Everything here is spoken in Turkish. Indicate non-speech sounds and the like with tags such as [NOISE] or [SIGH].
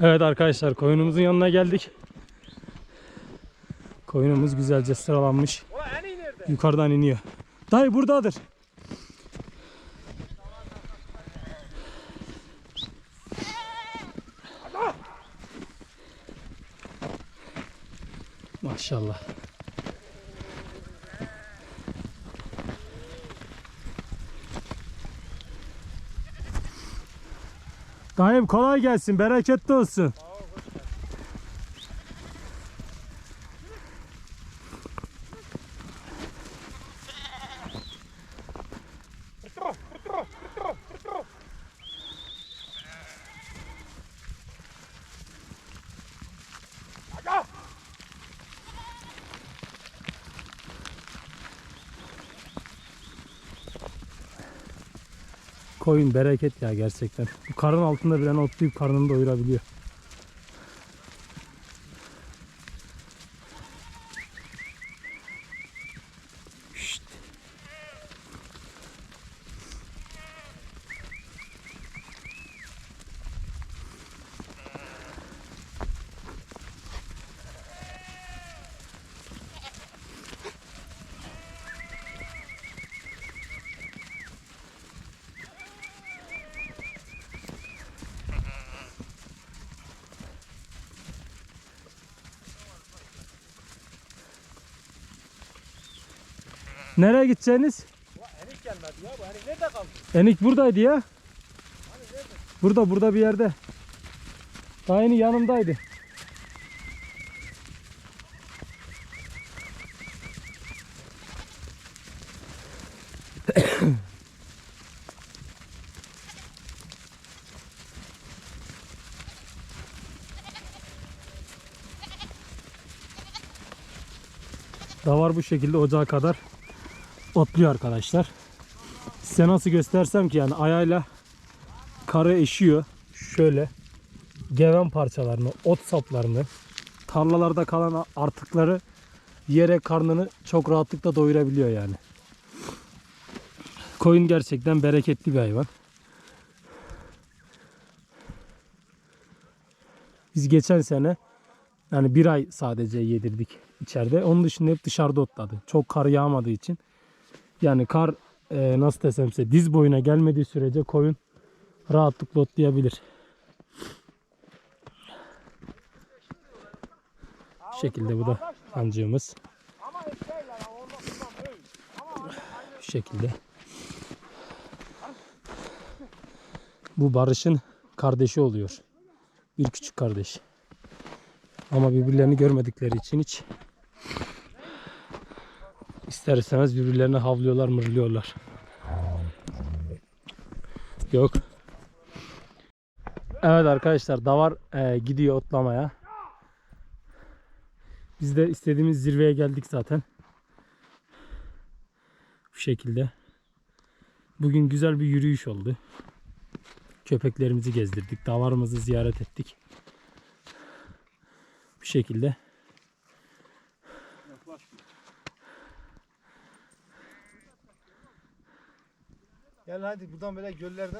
Evet arkadaşlar koyunumuzun yanına geldik. Koyunumuz güzelce sıralanmış. Yukarıdan iniyor. Dayı buradadır. Maşallah. Dayım kolay gelsin, bereketli olsun. Koyun bereket ya gerçekten. Bu karın altında bile otlayıp karnını doyurabiliyor. Nereye gideceğiniz? Enik gelmedi ya bu enik nerede kaldı? Enik buradaydı ya. Burada burada bir yerde. Dayının yanındaydı. [COUGHS] Davar bu şekilde ocağa kadar otluyor arkadaşlar. Size nasıl göstersem ki yani ayağıyla karı eşiyor. Şöyle geven parçalarını, ot saplarını, tarlalarda kalan artıkları yere karnını çok rahatlıkla doyurabiliyor yani. Koyun gerçekten bereketli bir hayvan. Biz geçen sene yani bir ay sadece yedirdik içeride. Onun dışında hep dışarıda otladı. Çok kar yağmadığı için. Yani kar e, nasıl desem size diz boyuna gelmediği sürece koyun rahatlıkla otlayabilir. Bu şekilde bu da ancığımız. Bu şekilde. Bu Barış'ın kardeşi oluyor. Bir küçük kardeş. Ama birbirlerini görmedikleri için hiç ister istemez birbirlerine havlıyorlar, mırlıyorlar. Yok. Evet arkadaşlar davar e, gidiyor otlamaya. Biz de istediğimiz zirveye geldik zaten. Bu şekilde. Bugün güzel bir yürüyüş oldu. Köpeklerimizi gezdirdik. Davarımızı ziyaret ettik. Bu şekilde. Gel hadi buradan böyle göllerden